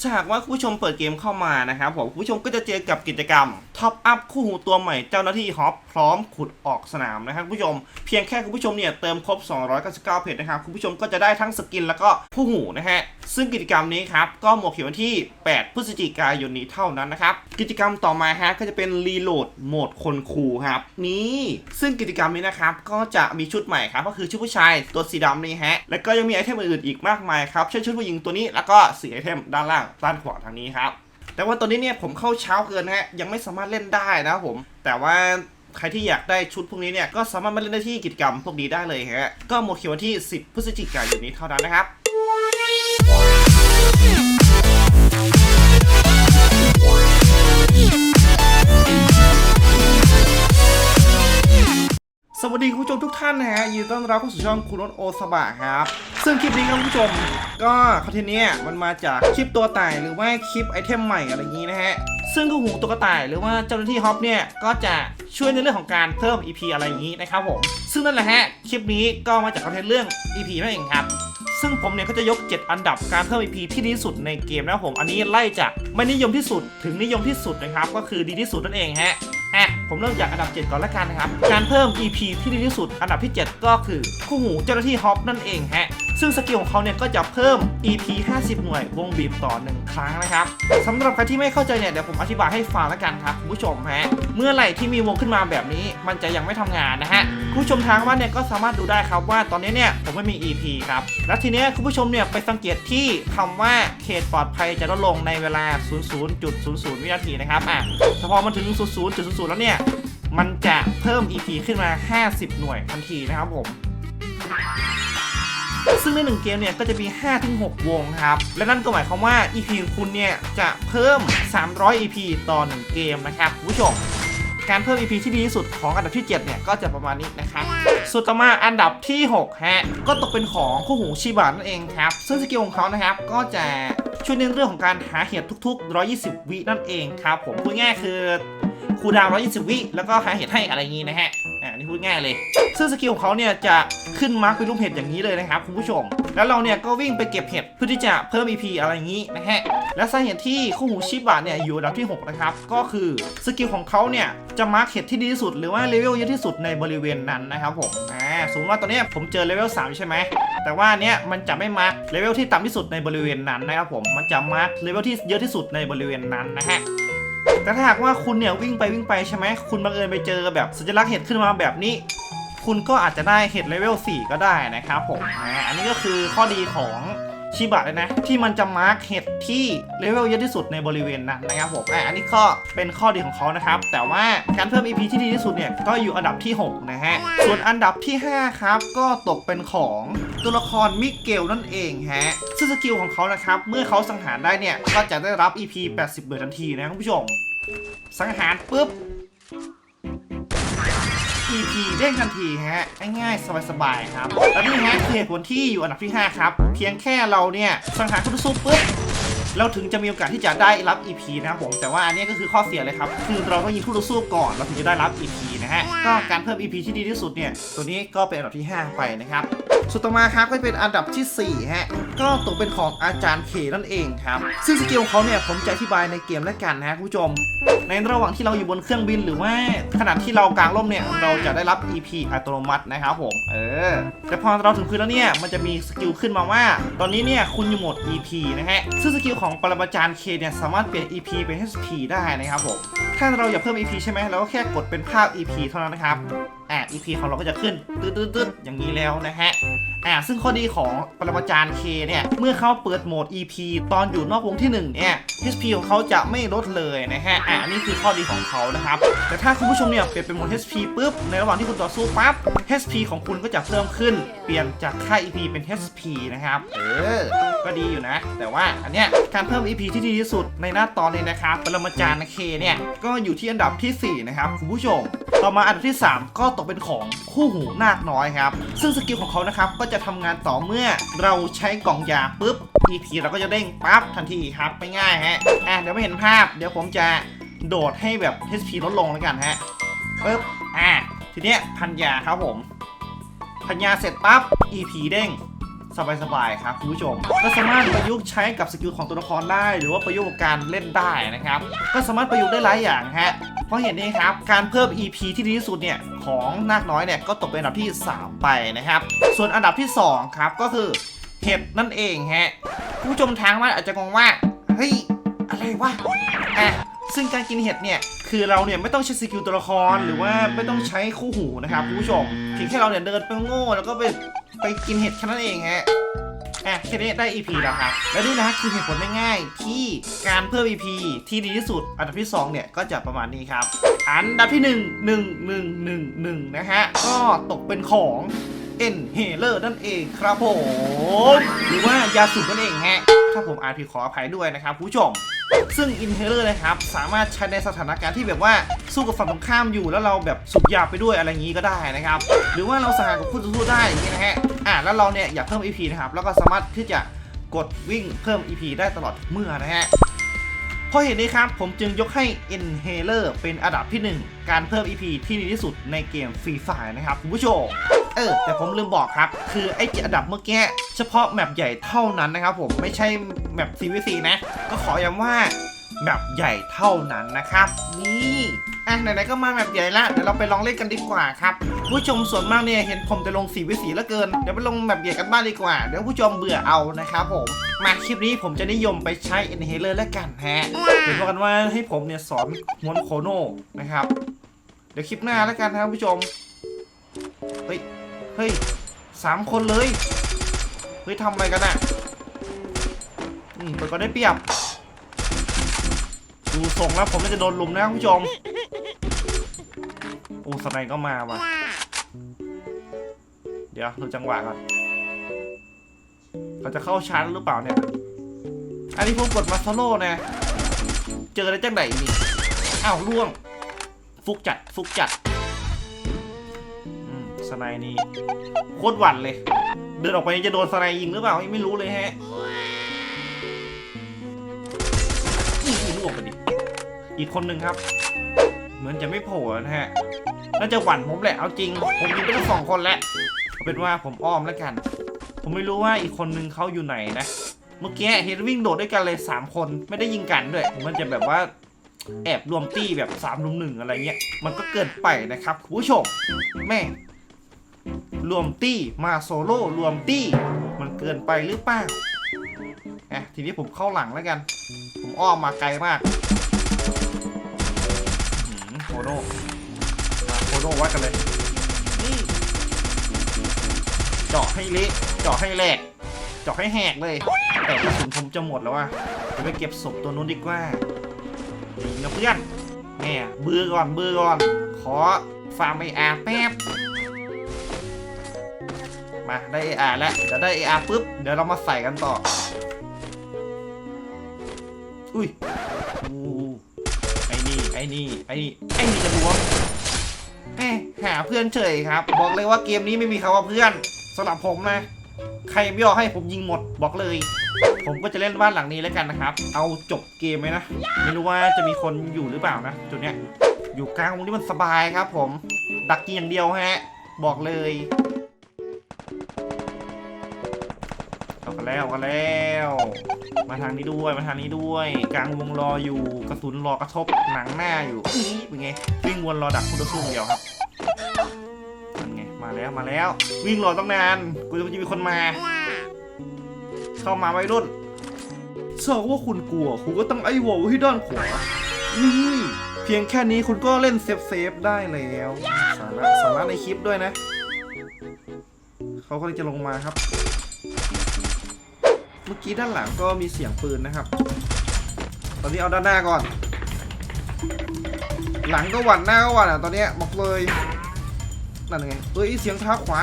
ถ้าหากว่าคุณผู้ชมเปิดเกมเข้ามานะครับผมคุณผู้ชมก็จะเจอกับกิจกรรม ท็อปอัพคู่หูตัวใหม่เจ้าหน้าที่ฮอปพร้อมขุดออกสนามนะครับคุณผู้ชม เพียงแค่คุณผู้ชมเนี่ยเติมครบ 299 เพจนะครับคุณผู้ชมก็จะได้ทั้งสกินแล้วก็คู่หูนะฮะซึ่งกิจกรรมนี้ครับก็หมดเขียนวันที่ 8 พฤศจิกายนนี้เท่านั้นนะครับกิจกรรมต่อมาฮะก็จะเป็นรีโหลดโหมดคนคูครับนี่ซึ่งกิจกรรมนี้นะครับก็จะมีชุดใหม่ครับก็คือชุดผู้ชายตัวสีดำนี่ฮะแล้วก็ยังมีไอเทมอื่นอีกมากมายครับเช่นชุดผู้หญิงตัวนี้แล้วก็สีไอเทมด้านล่างด้านขวาทางนี้ครับ แต่ว่าตอนนี้เนี่ยผมเข้าเช้าเกินนะฮะยังไม่สามารถเล่นได้นะครับผม แต่ว่าใครที่อยากได้ชุดพวกนี้เนี่ยก็สามารถมาเล่นได้ที่กิจกรรมพวกนี้ได้เลยฮะก็หมดเขียวันที่ 10 พฤศจิกายนนี้เท่านั้นนะครับ สวัสดีคุณผู้ชมทุกท่านนะฮะยินดีต้อนรับเข้าสู่ช่องคุณรถโอสบะครับ ซึ่งคลิปนี้ครับคุณผู้ชม ก็คอนเทนต์เนี้ยมันมาจากคลิปตัวต่ายหรือว่าคลิปไอเทมใหม่อะไรอย่างนี้นะฮะ ซึ่งคู่หูตัวกระต่ายหรือว่าเจ้าหน้าที่ฮอปเนี่ยก็จะช่วยในเรื่องของการเพิ่ม EP อะไรอย่างนี้นะครับผม ซึ่งนั่นแหละฮะคลิปนี้ก็มาจากคอนเทนต์เรื่อง EP นั่นเองครับซึ่งผมเนี่ยก็จะยก 7 อันดับการเพิ่ม EP ที่ดีที่สุดในเกมนะครับผม อันนี้ไล่จากไม่นิยมที่สุดถึงนิยมที่สุดนะครับ ก็คือดีที่สุดนั่นเองฮะ อะผมเริ่มจากอันดับ 7 ก่อนละกันนะครับ การเพิ่ม EP ที่ดีที่สุดอันดับที่ 7 ก็คือคู่หูเจ้าหน้าที่ฮอปนั่นเองฮะซึ่งสกิลของเขาเนี่ยก็จะเพิ่ม EP 50 หน่วย วงบีบต่อ 1 ครั้งนะครับสำหรับใครที่ไม่เข้าใจเนี่ยเดี๋ยวผมอธิบายให้ฟังละกันครับคุณผู้ชมฮะเมื่อไหร่ที่มีวงขึ้นมาแบบนี้ มันจะยังไม่ทำงานนะฮะคุณผู้ชมทางบ้านเนี่ยก็สามารถดูได้ครับว่าตอนนี้เนี่ยผมไม่มี EP ครับแล้วทีเนี้ยคุณผู้ชมเนี่ยไปสังเกตที่คำว่าเขตปลอดภัยจะลดลงในเวลา 00.00 วินาทีนะครับอะพอมันถึง 00.00แล้วเนี่ย มันจะเพิ่ม EP ขึ้นมา 50 หน่วยทันทีนะครับผม ซึ่งในหนึ่งเกมเนี่ยก็จะมี 5-6 วงครับ และนั่นก็หมายความว่า EP คุณเนี่ยจะเพิ่ม 300 EP ต่อ 1 เกมนะครับคุณผู้ชมการเพิ่ม EP ที่ดีที่สุดของอันดับที่ 7 เนี่ย ก็จะประมาณนี้นะครับสุดต่อมาอันดับที่6ฮะก็ตกเป็นของคู่หูชิบะนั่นเองครับ ซึ่งสกิลของเขานะครับ ก็จะช่วยในเรื่องของการหาเห็ดทุก ๆ 120 วินั่นเองครับ ผมพูดง่ายคือ คูลดาวน์120 วิ แล้วก็หาเห็ดให้อะไรอย่างนี้นะฮะ อ่า นี่พูดง่ายเลย ซึ่งสกิลของเขาเนี่ยจะขึ้นมาร์กเป็นรูปเห็ดอย่างนี้เลยนะครับคุณผู้ชม แล้วเราเนี่ยก็วิ่งไปเก็บเห็ดเพื่อที่จะเพิ่ม EP อะไรอย่างนี้นะฮะ และสาเหตุที่คู่หูชิบะเนี่ยอยู่อันดับที่ 6 นะครับ ก็คือสกิลของเขาเนี่ยจะมาร์กเห็ดที่ดีที่สุดหรือว่าเลเวลเยอะที่สุดในบริเวณนั้นนะครับผม อ่า สมมติว่าตอนนี้ผมเจอเลเวล3ใช่ไหมแต่ว่าเนี้ยมันจะไม่มาร์กเลเวลที่ต่ำที่สุดในบริเวณนั้นนะครับผม มันจะมาร์กเลเวลที่เยอะที่สุดในบริเวณนั้นนะฮะ แต่ถ้าหากว่าคุณเนี่ยวิ่งไปวิ่งไปใช่ไหมคุณบังเอิญไปเจอแบบสัญลักษณ์เห็ดขึ้นมาแบบนี้ คุณก็อาจจะได้เห็ดเลเวล 4 ก็ได้นะครับผมอันนี้ก็คือข้อดีของชิบะเลยนะ ที่มันจะมาร์กเห็ดที่เลเวลเยอะที่สุดในบริเวณนั้นนะครับผมอ่าอันนี้ก็เป็นข้อดีของเขานะครับ แต่ว่าการเพิ่ม EP ที่ดีที่สุดเนี่ย ก็อยู่อันดับที่ 6 นะฮะ ส่วนอันดับที่ 5 ครับ ก็ตกเป็นของ ตัวละครมิเกลนั่นเองฮะซึ่งสกิลของเขานะครับ เมื่อเขาสังหารได้เนี่ย ก็จะได้รับ EP 80เบอร์ทันทีนะคุณผู้ชม สังหารปุ๊บ EP เด้งทันทีฮะ ง่ายๆ สบายๆ ครับ แล้วนี่ฮะคือเหตุผลที่อยู่อันดับที่ 5 ครับ เพียงแค่เราเนี่ยสังหารคู่ต่อสู้ปุ๊บเราถึงจะมีโอกาสที่จะได้รับ EP นะครับผม แต่ว่าอันนี้ก็คือข้อเสียเลยครับ คือเราต้องยิงคู่ต่อสู้ก่อนเราถึงจะได้รับ EP นะฮะ ก็การเพิ่ม EP ที่ดีที่สุดเนี่ย ตัวนี้ก็เป็นอันดับที่ 5 ไปนะครับ สุดต่อมาครับก็เป็นอันดับทีสี่ 4 ฮะ ก็ตกเป็นของอาจารย์เคนั่นเองครับ ซึ่งสกิลของเขาเนี่ยผมจะอธิบายในเกมแล้วกันนะคุณผู้ชม ในระหว่างที่เราอยู่บนเครื่องบินหรือว่าขณะที่เรากางร่มเนี่ยเราจะได้รับ EP อัตโนมัตินะครับผม เออ แต่พอเราถึงพื้นแล้วเนี่ยมันจะมีสกิลขึ้นมาว่า ตอนนี้เนี่ยคุณอยู่โหมด EP นะฮะ ซึ่งสกิลของปรมาจารย์เคเนี่ยสามารถเปลี่ยน EP เป็น HP ได้นะครับผม ถ้าเราอยากเพิ่ม EP ใช่ไหมเราก็แค่กดเป็นภาพ EP เท่านั้นนะครับ อ่า EP ของเราก็จะขึ้นตืดๆๆอย่างนี้แล้วนะฮะอ่าซึ่งข้อดีของปรมาจารย์ K เนี่ยเมื่อเขาเปิดโหมด EP ตอนอยู่นอกวงที่ 1 เนี่ย HP ของเขาจะไม่ลดเลยนะฮะอ่านี่คือข้อดีของเขานะครับ แต่ถ้าคุณผู้ชมเนี่ยเปลี่ยนเป็นโหมด HP ปุ๊บ ในระหว่างที่คุณต่อสู้ปั๊บ HP ของคุณก็จะเพิ่มขึ้น เปลี่ยนจากค่า EP เป็น HP นะครับ เออ ก็ดีอยู่นะ แต่ว่าอันเนี้ยการเพิ่ม EP ที่ดีที่สุดในหน้าตอนนี้นะครับปรมาจารย์ K เนี่ยก็อยู่ที่อันดับทีสี่4 นะครับคุณผู้ชม ต่อมาอันดับที่ 3 ก็ตกเป็นของคู่หูนาคน้อยครับ ซึ่งสกิลของเขานะครับก็จะทำงานต่อเมื่อเราใช้กล่องยาปุ๊บ EP เราก็จะเด้งปั๊บทันทีครับไม่ง่ายฮะอะเดี๋ยวไม่เห็นภาพ เดี๋ยวผมจะโดดให้แบบ HP ลดลงแล้วกันฮะปุ๊บอะทีเนี้ยพันยาครับผมพันยาเสร็จปั๊บ EP เด้งสบายๆครับคุณผู้ชม ก็สามารถประยุกต์ใช้กับสกิลของตัวละครได้ หรือว่าประยุกต์กับการเล่นได้นะครับ ก็สามารถประยุกต์ได้หลายอย่างฮะ เพราะเห็นนี้ครับ การเพิ่ม EP ที่ดีที่สุดเนี่ยของนาคน้อยเนี่ยก็ตกเป็นอันดับที่ 3 ไปนะครับ ส่วนอันดับที่ 2 ครับก็คือเห็ดนั่นเองฮะผู้ชมทางบ้านอาจจะงงว่าเฮ้ยอะไรวะอะซึ่งการกินเห็ดเนี่ยคือเราเนี่ยไม่ต้องใช้สกิลตัวละครหรือว่าไม่ต้องใช้คู่หูนะครับผู้ชมเพียงแค่เราเนี่ยเดินไปโง่แล้วก็ไปไปกินเห็ดแค่นั้นเองฮะ อะแค่นี้ได้ EP แล้วครับ และนี่นะคือเหตุผลง่ายๆที่การเพิ่ม EP ที่ดีที่สุด อันดับที่ 2 เนี่ย ก็จะประมาณนี้ครับ อันดับที่ 1 1 1 1 1 นะฮะ ก็ตกเป็นของเอ็นเฮเลอร์นั่นเองครับผม หรือว่ายาสูบนั่นเองฮะ ถ้าผมอ่านผิดขออภัยด้วยนะครับผู้ชม ซึ่งอินเฮเลอร์นะครับ สามารถใช้ในสถานการณ์ที่แบบว่าสู้กับฝั่งตรงข้ามอยู่แล้วเราแบบสูบยาไปด้วยอะไรอย่างนี้ก็ได้นะครับ หรือว่าเราสหารกับคู่ต่อสู้ได้อย่างนี้นะฮะ อ่าแล้วเราเนี่ยอยากเพิ่ม EP นะครับแล้วก็สามารถที่จะกดวิ่งเพิ่ม EP ได้ตลอดเมื่อนะฮะเพราะเหตุนี้ครับ ผมจึงยกให้ Inhaler เป็นอันดับที่ 1 การเพิ่ม EP ที่ดีที่สุดในเกม Free Fire นะครับคุณผู้ชม เออ แต่ผมลืมบอกครับ คือไอ้เจ็ดอันดับเมื่อกี้ เฉพาะแมปใหญ่เท่านั้นนะครับผมไม่ใช่แมป CVC นะ ก็ขอย้ำว่าแมปใหญ่เท่านั้นนะครับ นี่ อะไหนๆก็มาแมปใหญ่ละเดี๋ยวเราไปลองเล่นกันดีกว่าครับผู้ชมส่วนมากเนี่ยเห็นผมจะลงสีวิสีแล้วเกินเดี๋ยวไปลงแบบใหญ่กันบ้างดีกว่าเดี๋ยวผู้ชมเบื่อเอานะครับผมมาคลิปนี้ผมจะนิยมไปใช้ Inhaler แล้วกันฮะเห็นบอกกันว่าให้ผมเนี่ยสอนม้วนโคโนนะครับ เดี๋ยวคลิปหน้าแล้วกันนะครับผู้ชมเฮ้ยเฮ้ยสามคนเลยเฮ้ยทำอะไรกันอะอืมเปิดก็ได้เปรียบดูทรงแล้วผมน่าจะโดนลุมนะคุณผู้ชม สไนก็มาว่ะ เดี๋ยวดูจังหวะก่อนเขาจะเข้าชาร์จหรือเปล่าเนี่ย อันนี้ผมกดมาโซโล่นะ เจอได้จังไหนนี่อ้าวล่วง ฟุกจัด ฟุกจัดสไนนี่โคตรหวั่นเลย เดินออกไปจะโดนสไนยิงหรือเปล่าไม่รู้เลยฮะนี่ล่วงไปดิอีกคนหนึ่งครับ เหมือนจะไม่โผล่นะฮะ น่าจะหวั่นผมแหละเอาจริง ผมยิงไปทั้งสองคนแล้วเอาเป็นว่าผมอ้อมแล้วกัน ผมไม่รู้ว่าอีกคนนึงเขาอยู่ไหนนะ เมื่อกี้เห็นวิ่งโดดด้วยกันเลย 3 คนไม่ได้ยิงกันด้วย มันจะแบบว่าแอบรวมตี้แบบ3ามรุมหนึ่งอะไรเงี้ย มันก็เกินไปนะครับคุณผู้ชมแม่รวมตี้มาโซโล่รวมตี้ มันเกินไปหรือเปล่าอะทีนี้ผมเข้าหลังแล้วกัน ผมอ้อมมาไกลมากอื้อหือโคโน โคโนวัดกันเลยนี่เจาะให้เละเจาะให้แหลกเจาะให้แหกเลย แต่กระสุนผมจะหมดแล้วว่ะจะไปเก็บศพตัวนู้นดีกว่านี่นะเพื่อนแม่เบือก่อนเบือก่อน ขอฟาร์มไออาร์แป๊บมาได้ไออาร์แล้วเดี๋ยวได้ไออาร์ปุ๊บเดี๋ยวเรามาใส่กันต่อ อุ้ยไอ้นี่ไอ้นี่ไอ้นี่ไอ้นี่จะล้วง แหมหาเพื่อนเฉยครับ บอกเลยว่าเกมนี้ไม่มีคำว่าเพื่อนสำหรับผมนะ ใครไม่ยอมให้ผมยิงหมดบอกเลย ผมก็จะเล่นบ้านหลังนี้แล้วกันนะครับ เอาจบเกมไหมนะไม่รู้ว่าจะมีคนอยู่หรือเปล่านะจุดเนี้ยอยู่กลางวงที่มันสบายครับ ผม ดักยิงอย่างเดียวฮะ บอกเลย กันแล้วกันแล้ว มาทางนี้ด้วยมาทางนี้ด้วย กลางวงรออยู่กระสุนรอกระทบหนังหน้าอยู่นี่เป็นไงวิ่งวนรอดักคู่ต่อสู้เดียวครับนั่นไงมาแล้วมาแล้ว วิ่งรอต้องนานกูจะมีคนมา เข้ามาไว้รุ่นทราบว่าคุณกลัว คุณก็ต้องไอ้วอลที่ด้านขวานี่เพียงแค่นี้คุณก็เล่นเซฟเซฟได้แล้วสาระสาระในคลิปด้วยนะ เขาก็เลยจะลงมาครับ มื่อกี้ด้านหลังก็มีเสียงปืนนะครับ ตอนนี้เอาด้านหน้าก่อน หลังก็หวั่นหน้าก็หวั่นอะตอนนี้บอกเลยนั่นไงเอ้ยเสียงเท้าขวา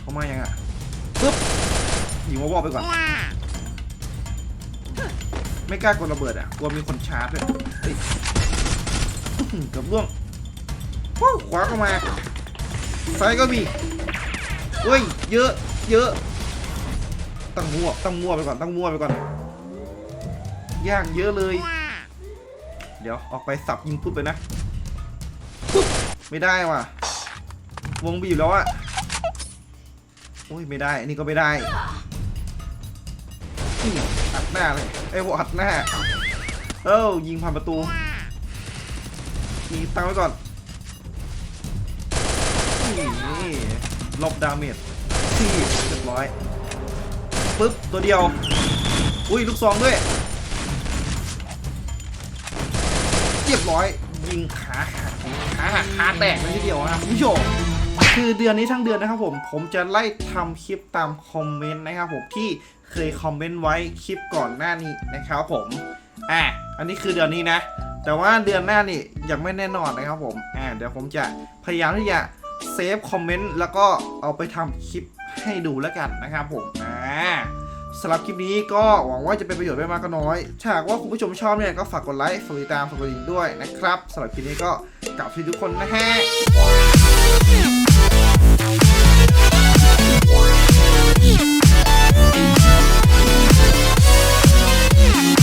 เขามายังอะปึ๊บยิงวอลไปก่อน ไม่กล้ากดระเบิดอะกลัวมีคนชาร์จด้วยเฮ้ยอื้อหือเกือบล่วงว้าวขวาก็มาซ้ายก็มีเฮ้ย เยอะ เยอะ ตั้งมั่วตั้งมั่วไปก่อนตั้งมั่วไปก่อนย่างเยอะเลย เดี๋ยวออกไปสับยิงปุ๊บไปนะ ไม่ได้ว่ะ วงบีบแล้วอะอ้ยไม่ได้ อันนี้ก็ไม่ได้อัดหน้าเลยไอ้วอัดหน้า เอ้ายิงผ่านประตูยิงตั้งไว้ก่อนนี่ลบดาเมจ ที่เรียบร้อยปึ๊บตัวเดียว อุ้ยลูกซองด้วยเรียบร้อย ยิงขาหักขาหักขาแตกเลยทีเดียวนะครับคุณผู้ชมคือเดือนนี้ทั้งเดือนนะครับผมผมจะไล่ทำคลิปตามคอมเมนต์นะครับผมที่เคยคอมเมนต์ไว้คลิปก่อนหน้านี้นะครับผมอะอันนี้คือเดือนนี้นะ แต่ว่าเดือนหน้านี่ยังไม่แน่นอนนะครับผมอ่าเดี๋ยวผมจะพยายามที่จะเซฟคอมเมนต์แล้วก็เอาไปทำคลิป ให้ดูแล้วกันนะครับผมอ่าสำหรับคลิปนี้ก็หวังว่าจะเป็นประโยชน์ไม่มากก็น้อยถ้าหากว่าคุณผู้ชมชอบเนี่ยก็ฝากกดไลค์ฝากติดตามฝากกดติดิ่งด้วยนะครับสำหรับคลิปนี้ก็กลับที่ทุกคนนะฮะ